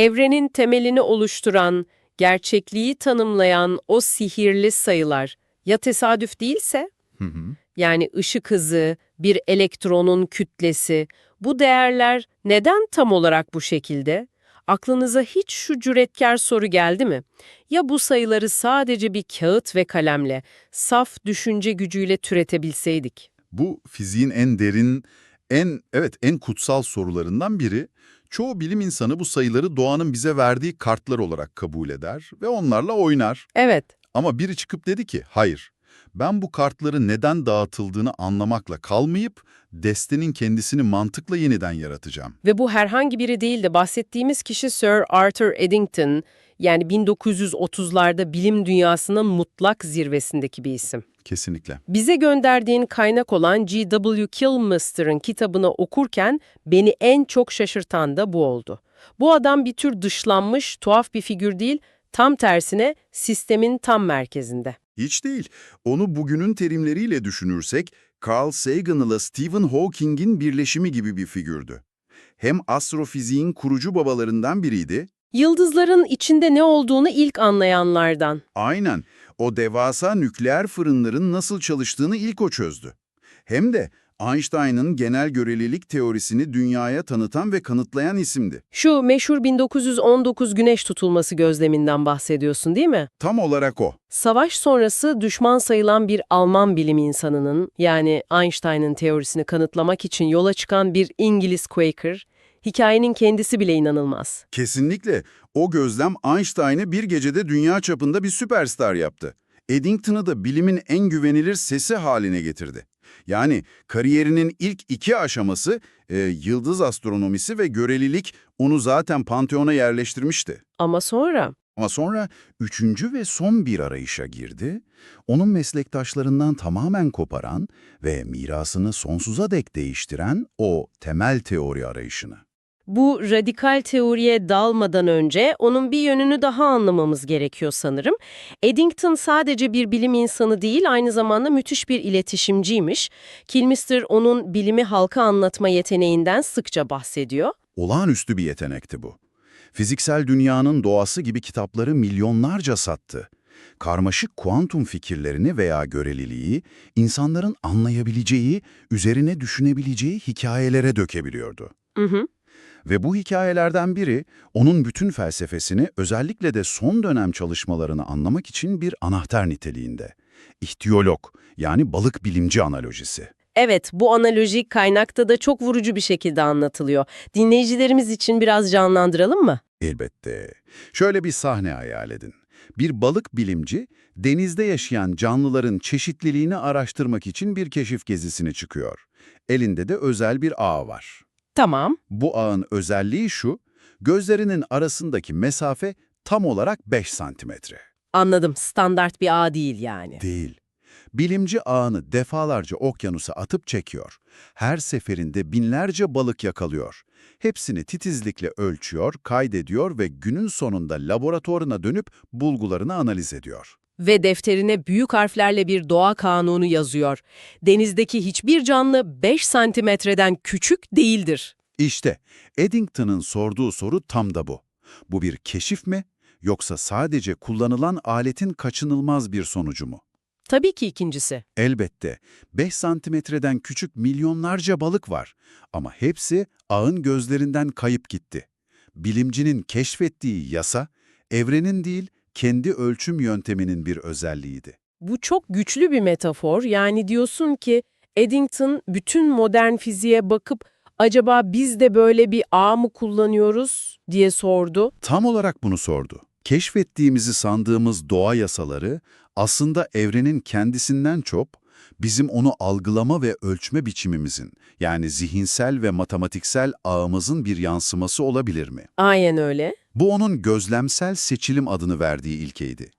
Evrenin temelini oluşturan, gerçekliği tanımlayan o sihirli sayılar ya tesadüf değilse? Hı hı. Yani ışık hızı, bir elektronun kütlesi, bu değerler neden tam olarak bu şekilde? Aklınıza hiç şu cüretkar soru geldi mi? Ya bu sayıları sadece bir kağıt ve kalemle, saf düşünce gücüyle türetebilseydik? Bu fiziğin en derin, en evet en kutsal sorularından biri. Çoğu bilim insanı bu sayıları doğanın bize verdiği kartlar olarak kabul eder ve onlarla oynar. Evet, Ama biri çıkıp dedi ki, hayır, ben bu kartları neden dağıtıldığını anlamakla kalmayıp, destenin kendisini mantıkla yeniden yaratacağım. ve bu herhangi biri değil de bahsettiğimiz kişi Sir Arthur Eddington, yani 1930'larda bilim dünyasının mutlak zirvesindeki bir isim. Kesinlikle. Bize gönderdiğin kaynak olan G.W. Kilmister'ın kitabını okurken beni en çok şaşırtan da bu oldu. Bu adam bir tür dışlanmış, tuhaf bir figür değil, tam tersine sistemin tam merkezinde. Hiç değil. Onu bugünün terimleriyle düşünürsek, Carl Sagan ile Stephen Hawking'in birleşimi gibi bir figürdü. Hem astrofiziğin kurucu babalarından biriydi, Yıldızların içinde ne olduğunu ilk anlayanlardan. aynen o devasa nükleer fırınların nasıl çalıştığını ilk o çözdü. Hem de Einstein'ın genel görelilik teorisini dünyaya tanıtan ve kanıtlayan isimdi. Şu meşhur 1919 güneş tutulması gözleminden bahsediyorsun değil mi? Tam olarak o. Savaş sonrası düşman sayılan bir Alman bilim insanının, yani Einstein'ın teorisini kanıtlamak için yola çıkan bir İngiliz Quaker, hikayenin kendisi bile inanılmaz. Kesinlikle. O gözlem Einstein'ı bir gecede dünya çapında bir süperstar yaptı. Eddington'ı da bilimin en güvenilir sesi haline getirdi. Yani kariyerinin ilk iki aşaması, e, yıldız astronomisi ve görelilik onu zaten Panteon'a yerleştirmişti. Ama sonra Ama sonra üçüncü ve son bir arayışa girdi, onun meslektaşlarından tamamen koparan ve mirasını sonsuza dek değiştiren o temel teori arayışını. Bu radikal teoriye dalmadan önce onun bir yönünü daha anlamamız gerekiyor sanırım. Eddington sadece bir bilim insanı değil, aynı zamanda müthiş bir iletişimciymiş. Kilmister onun bilimi halka anlatma yeteneğinden sıkça bahsediyor. Olağanüstü bir yetenekti bu. Fiziksel dünyanın doğası gibi kitapları milyonlarca sattı. Karmaşık kuantum fikirlerini veya göreliliği insanların anlayabileceği, üzerine düşünebileceği hikayelere dökebiliyordu. Hı hı. Ve bu hikayelerden biri onun bütün felsefesini özellikle de son dönem çalışmalarını anlamak için bir anahtar niteliğinde. İhtiyolog yani balık bilimci analojisi. Evet, bu analoji kaynakta da çok vurucu bir şekilde anlatılıyor. Dinleyicilerimiz için biraz canlandıralım mı? Elbette. Şöyle bir sahne hayal edin. Bir balık bilimci, denizde yaşayan canlıların çeşitliliğini araştırmak için bir keşif gezisine çıkıyor. Elinde de özel bir ağ var. Tamam. Bu ağın özelliği şu, gözlerinin arasındaki mesafe tam olarak 5 santimetre. Anladım. Standart bir ağ değil yani. Değil. Bilimci ağını defalarca okyanusa atıp çekiyor. Her seferinde binlerce balık yakalıyor. Hepsini titizlikle ölçüyor, kaydediyor ve günün sonunda laboratuvarına dönüp bulgularını analiz ediyor. Ve defterine büyük harflerle bir doğa kanunu yazıyor. Denizdeki hiçbir canlı 5 santimetreden küçük değildir. İşte Eddington'ın sorduğu soru tam da bu. Bu bir keşif mi yoksa sadece kullanılan aletin kaçınılmaz bir sonucu mu? Tabii ki ikincisi. Elbette 5 santimetreden küçük milyonlarca balık var ama hepsi ağın gözlerinden kayıp gitti. Bilimcinin keşfettiği yasa, evrenin değil, kendi ölçüm yönteminin bir özelliğiydi. Bu çok güçlü bir metafor. Yani diyorsun ki Eddington bütün modern fiziğe bakıp acaba biz de böyle bir ağ mı kullanıyoruz diye sordu. Tam olarak bunu sordu. Keşfettiğimizi sandığımız doğa yasaları aslında evrenin kendisinden çok bizim onu algılama ve ölçme biçimimizin yani zihinsel ve matematiksel ağımızın bir yansıması olabilir mi? Aynen öyle. Bu onun gözlemsel seçilim adını verdiği ilkeydi.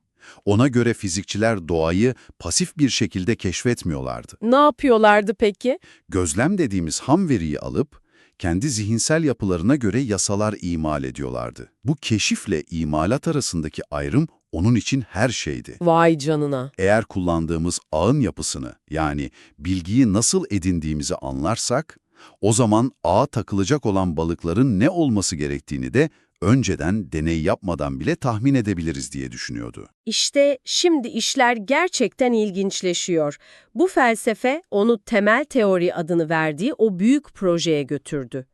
Ona göre fizikçiler doğayı pasif bir şekilde keşfetmiyorlardı. Ne yapıyorlardı peki? Gözlem dediğimiz ham veriyi alıp kendi zihinsel yapılarına göre yasalar imal ediyorlardı. Bu keşifle imalat arasındaki ayrım onun için her şeydi. Vay canına. Eğer kullandığımız ağın yapısını yani bilgiyi nasıl edindiğimizi anlarsak, o zaman ağa takılacak olan balıkların ne olması gerektiğini de önceden deney yapmadan bile tahmin edebiliriz diye düşünüyordu. İşte şimdi işler gerçekten ilginçleşiyor. Bu felsefe onu temel teori adını verdiği o büyük projeye götürdü.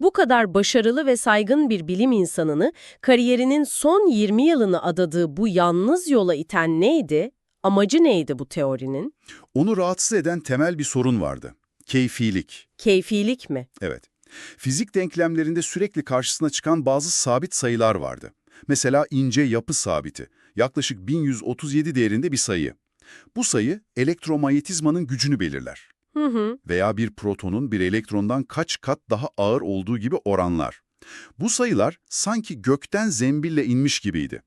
Bu kadar başarılı ve saygın bir bilim insanını kariyerinin son 20 yılını adadığı bu yalnız yola iten neydi? Amacı neydi bu teorinin? Onu rahatsız eden temel bir sorun vardı. Keyfilik. Keyfilik mi? Evet. Fizik denklemlerinde sürekli karşısına çıkan bazı sabit sayılar vardı. Mesela ince yapı sabiti, yaklaşık 1137 değerinde bir sayı. Bu sayı elektromanyetizmanın gücünü belirler. Hı hı. Veya bir protonun bir elektrondan kaç kat daha ağır olduğu gibi oranlar. Bu sayılar sanki gökten zembille inmiş gibiydi.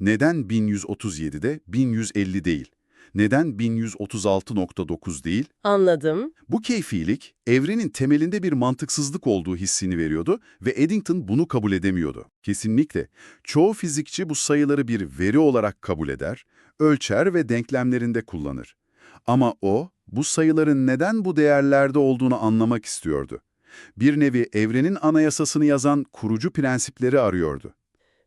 Neden 1137'de 1150 değil? Neden 1136.9 değil? Anladım. Bu keyfilik, evrenin temelinde bir mantıksızlık olduğu hissini veriyordu ve Eddington bunu kabul edemiyordu. Kesinlikle. Çoğu fizikçi bu sayıları bir veri olarak kabul eder, ölçer ve denklemlerinde kullanır. Ama o, bu sayıların neden bu değerlerde olduğunu anlamak istiyordu. Bir nevi evrenin anayasasını yazan kurucu prensipleri arıyordu.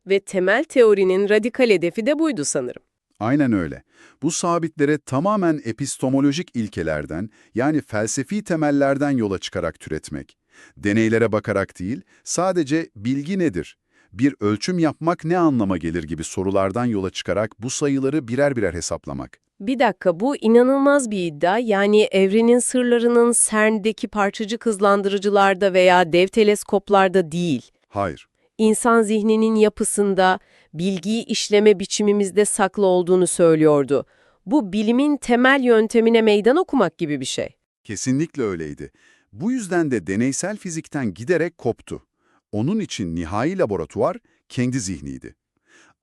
Ve temel teorinin radikal hedefi de buydu sanırım. Aynen öyle. Bu sabitlere tamamen epistemolojik ilkelerden, yani felsefi temellerden yola çıkarak türetmek. Deneylere bakarak değil, sadece bilgi nedir? Bir ölçüm yapmak ne anlama gelir gibi sorulardan yola çıkarak bu sayıları birer birer hesaplamak. Bir dakika bu inanılmaz bir iddia. Yani evrenin sırlarının CERN'deki parçacık hızlandırıcılarda veya dev teleskoplarda değil. Hayır. İnsan zihninin yapısında, bilgiyi işleme biçimimizde saklı olduğunu söylüyordu. Bu bilimin temel yöntemine meydan okumak gibi bir şey. Kesinlikle öyleydi. Bu yüzden de deneysel fizikten giderek koptu. Onun için nihai laboratuvar kendi zihniydi.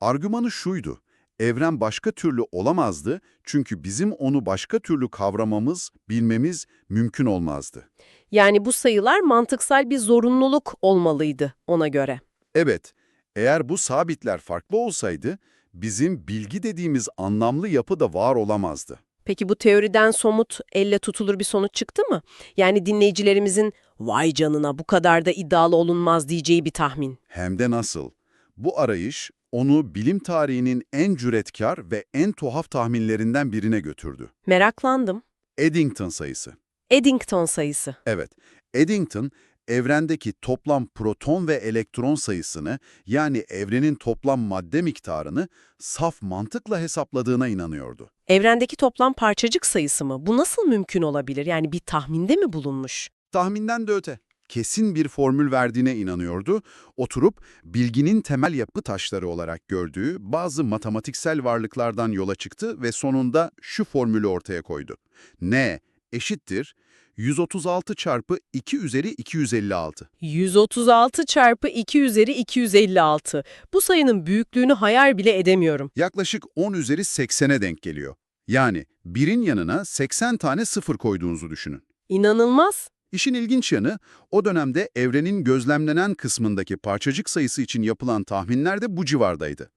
Argümanı şuydu, evren başka türlü olamazdı çünkü bizim onu başka türlü kavramamız, bilmemiz mümkün olmazdı. Yani bu sayılar mantıksal bir zorunluluk olmalıydı ona göre. Evet, eğer bu sabitler farklı olsaydı, bizim bilgi dediğimiz anlamlı yapı da var olamazdı. Peki bu teoriden somut, elle tutulur bir sonuç çıktı mı? Yani dinleyicilerimizin vay canına bu kadar da iddialı olunmaz diyeceği bir tahmin. Hem de nasıl? Bu arayış onu bilim tarihinin en cüretkar ve en tuhaf tahminlerinden birine götürdü. Meraklandım. Eddington sayısı. Eddington sayısı. Evet, Eddington evrendeki toplam proton ve elektron sayısını yani evrenin toplam madde miktarını saf mantıkla hesapladığına inanıyordu. Evrendeki toplam parçacık sayısı mı? Bu nasıl mümkün olabilir? Yani bir tahminde mi bulunmuş? Tahminden de öte. Kesin bir formül verdiğine inanıyordu. Oturup bilginin temel yapı taşları olarak gördüğü bazı matematiksel varlıklardan yola çıktı ve sonunda şu formülü ortaya koydu. N eşittir 136 çarpı 2 üzeri 256. 136 çarpı 2 üzeri 256. Bu sayının büyüklüğünü hayal bile edemiyorum. Yaklaşık 10 üzeri 80'e denk geliyor. Yani birin yanına 80 tane sıfır koyduğunuzu düşünün. İnanılmaz. İşin ilginç yanı, o dönemde evrenin gözlemlenen kısmındaki parçacık sayısı için yapılan tahminler de bu civardaydı.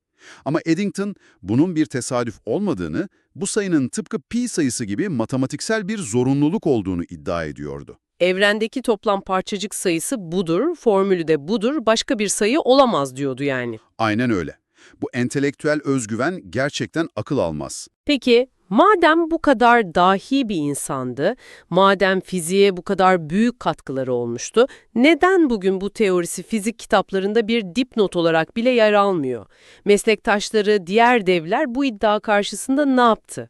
Ama Eddington bunun bir tesadüf olmadığını, bu sayının tıpkı pi sayısı gibi matematiksel bir zorunluluk olduğunu iddia ediyordu. Evrendeki toplam parçacık sayısı budur, formülü de budur, başka bir sayı olamaz diyordu yani. Aynen öyle. Bu entelektüel özgüven gerçekten akıl almaz. Peki, madem bu kadar dahi bir insandı, madem fiziğe bu kadar büyük katkıları olmuştu, neden bugün bu teorisi fizik kitaplarında bir dipnot olarak bile yer almıyor? Meslektaşları, diğer devler bu iddia karşısında ne yaptı?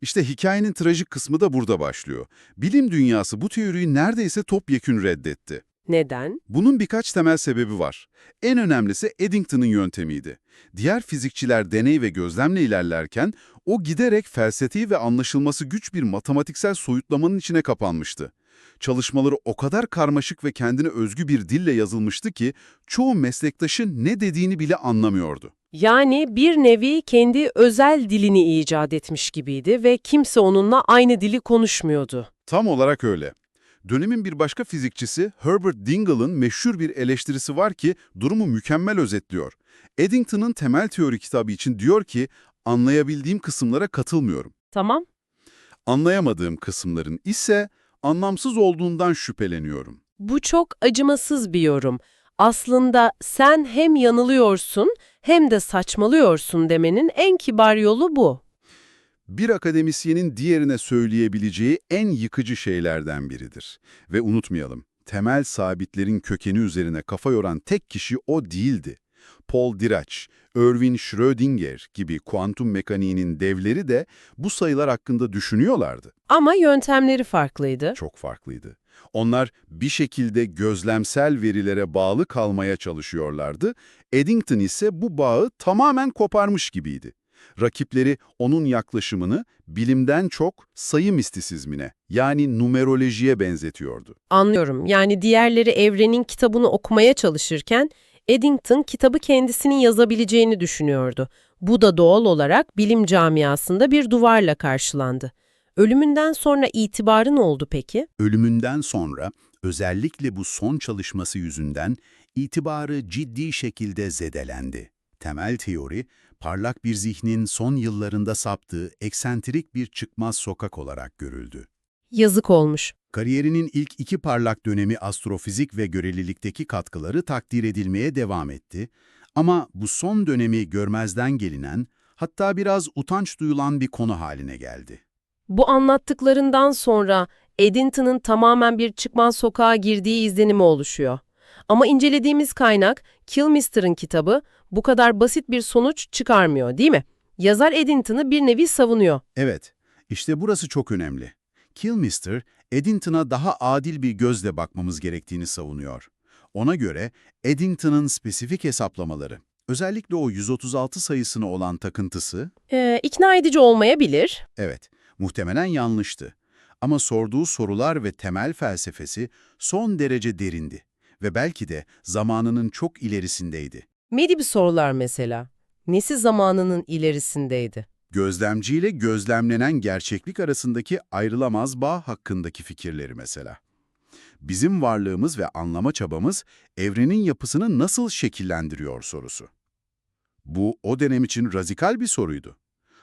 İşte hikayenin trajik kısmı da burada başlıyor. Bilim dünyası bu teoriyi neredeyse topyekün reddetti. Neden? Bunun birkaç temel sebebi var. En önemlisi Eddington'ın yöntemiydi. Diğer fizikçiler deney ve gözlemle ilerlerken o giderek felsefi ve anlaşılması güç bir matematiksel soyutlamanın içine kapanmıştı. Çalışmaları o kadar karmaşık ve kendine özgü bir dille yazılmıştı ki çoğu meslektaşı ne dediğini bile anlamıyordu. Yani bir nevi kendi özel dilini icat etmiş gibiydi ve kimse onunla aynı dili konuşmuyordu. Tam olarak öyle. Dönemin bir başka fizikçisi Herbert Dingle'ın meşhur bir eleştirisi var ki durumu mükemmel özetliyor. Eddington'ın temel teori kitabı için diyor ki, anlayabildiğim kısımlara katılmıyorum. Tamam? Anlayamadığım kısımların ise anlamsız olduğundan şüpheleniyorum. Bu çok acımasız bir yorum. Aslında sen hem yanılıyorsun hem de saçmalıyorsun demenin en kibar yolu bu. Bir akademisyenin diğerine söyleyebileceği en yıkıcı şeylerden biridir. Ve unutmayalım, temel sabitlerin kökeni üzerine kafa yoran tek kişi o değildi. Paul Dirac, Erwin Schrödinger gibi kuantum mekaniğinin devleri de bu sayılar hakkında düşünüyorlardı. Ama yöntemleri farklıydı. Çok farklıydı. Onlar bir şekilde gözlemsel verilere bağlı kalmaya çalışıyorlardı. Eddington ise bu bağı tamamen koparmış gibiydi. Rakipleri onun yaklaşımını bilimden çok sayı mistisizmine yani numerolojiye benzetiyordu. Anlıyorum. Yani diğerleri evrenin kitabını okumaya çalışırken Eddington kitabı kendisinin yazabileceğini düşünüyordu. Bu da doğal olarak bilim camiasında bir duvarla karşılandı. Ölümünden sonra itibarı ne oldu peki? Ölümünden sonra özellikle bu son çalışması yüzünden itibarı ciddi şekilde zedelendi. Temel teori, parlak bir zihnin son yıllarında saptığı eksentrik bir çıkmaz sokak olarak görüldü. Yazık olmuş. Kariyerinin ilk iki parlak dönemi astrofizik ve görelilikteki katkıları takdir edilmeye devam etti. Ama bu son dönemi görmezden gelinen, hatta biraz utanç duyulan bir konu haline geldi. Bu anlattıklarından sonra Eddington'ın tamamen bir çıkmaz sokağa girdiği izlenimi oluşuyor. Ama incelediğimiz kaynak, Kilmister'ın kitabı bu kadar basit bir sonuç çıkarmıyor değil mi? Yazar Eddington'ı bir nevi savunuyor. Evet, işte burası çok önemli. Kilmister, Eddington'a daha adil bir gözle bakmamız gerektiğini savunuyor. Ona göre Eddington'ın spesifik hesaplamaları, özellikle o 136 sayısına olan takıntısı, Ee, ikna edici olmayabilir. evet, muhtemelen yanlıştı. Ama sorduğu sorular ve temel felsefesi son derece derindi ve belki de zamanının çok ilerisindeydi. Ne gibi sorular mesela? Nesi zamanının ilerisindeydi? Gözlemciyle gözlemlenen gerçeklik arasındaki ayrılamaz bağ hakkındaki fikirleri mesela. Bizim varlığımız ve anlama çabamız evrenin yapısını nasıl şekillendiriyor sorusu. Bu o dönem için radikal bir soruydu.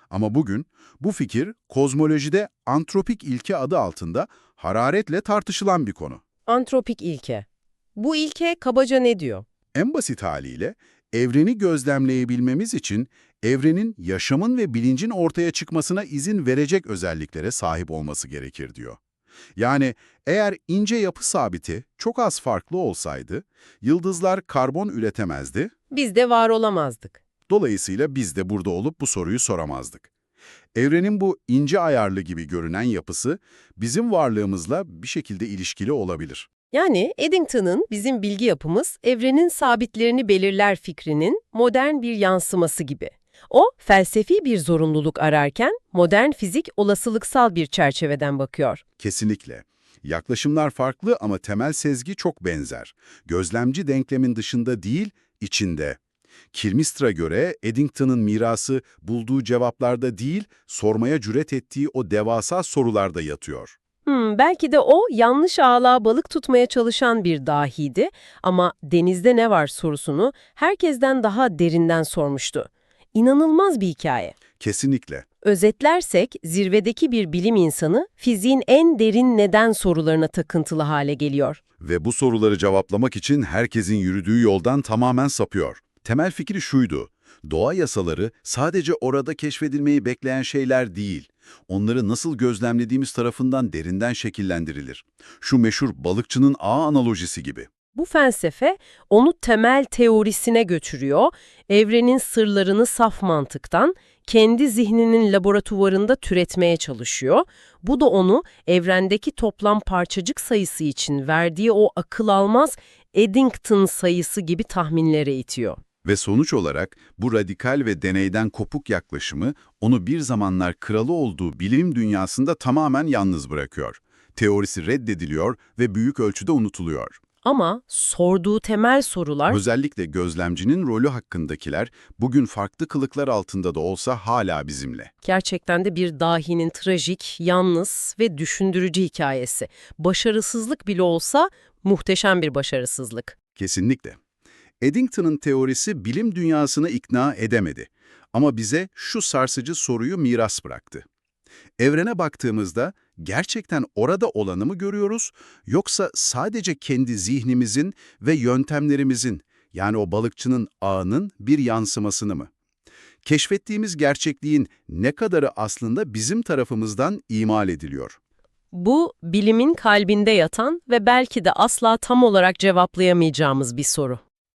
Ama bugün bu fikir kozmolojide antropik ilke adı altında hararetle tartışılan bir konu. Antropik ilke. Bu ilke kabaca ne diyor? En basit haliyle evreni gözlemleyebilmemiz için evrenin yaşamın ve bilincin ortaya çıkmasına izin verecek özelliklere sahip olması gerekir diyor. Yani eğer ince yapı sabiti çok az farklı olsaydı, yıldızlar karbon üretemezdi, Biz de var olamazdık. dolayısıyla biz de burada olup bu soruyu soramazdık. Evrenin bu ince ayarlı gibi görünen yapısı bizim varlığımızla bir şekilde ilişkili olabilir. Yani Eddington'ın bizim bilgi yapımız evrenin sabitlerini belirler fikrinin modern bir yansıması gibi. O, felsefi bir zorunluluk ararken modern fizik olasılıksal bir çerçeveden bakıyor. Kesinlikle. Yaklaşımlar farklı ama temel sezgi çok benzer. Gözlemci denklemin dışında değil, içinde. Kilmister'a göre Eddington'ın mirası bulduğu cevaplarda değil, sormaya cüret ettiği o devasa sorularda yatıyor. Hmm, belki de o yanlış ağlığa balık tutmaya çalışan bir dahiydi ama denizde ne var sorusunu herkesten daha derinden sormuştu. İnanılmaz bir hikaye. Kesinlikle. Özetlersek zirvedeki bir bilim insanı fiziğin en derin neden sorularına takıntılı hale geliyor. Ve bu soruları cevaplamak için herkesin yürüdüğü yoldan tamamen sapıyor. Temel fikri şuydu. Doğa yasaları sadece orada keşfedilmeyi bekleyen şeyler değil. Onları nasıl gözlemlediğimiz tarafından derinden şekillendirilir. Şu meşhur balıkçının ağ analojisi gibi. Bu felsefe onu temel teorisine götürüyor, evrenin sırlarını saf mantıktan, kendi zihninin laboratuvarında türetmeye çalışıyor. Bu da onu evrendeki toplam parçacık sayısı için verdiği o akıl almaz Eddington sayısı gibi tahminlere itiyor. Ve sonuç olarak bu radikal ve deneyden kopuk yaklaşımı onu bir zamanlar kralı olduğu bilim dünyasında tamamen yalnız bırakıyor. Teorisi reddediliyor ve büyük ölçüde unutuluyor. Ama sorduğu temel sorular Özellikle gözlemcinin rolü hakkındakiler bugün farklı kılıklar altında da olsa hala bizimle. gerçekten de bir dahinin trajik, yalnız ve düşündürücü hikayesi. Başarısızlık bile olsa muhteşem bir başarısızlık. Kesinlikle. Eddington'ın teorisi bilim dünyasını ikna edemedi. Ama bize şu sarsıcı soruyu miras bıraktı. Evrene baktığımızda gerçekten orada olanı mı görüyoruz yoksa sadece kendi zihnimizin ve yöntemlerimizin yani o balıkçının ağının bir yansımasını mı? Keşfettiğimiz gerçekliğin ne kadarı aslında bizim tarafımızdan imal ediliyor? Bu, bilimin kalbinde yatan ve belki de asla tam olarak cevaplayamayacağımız bir soru.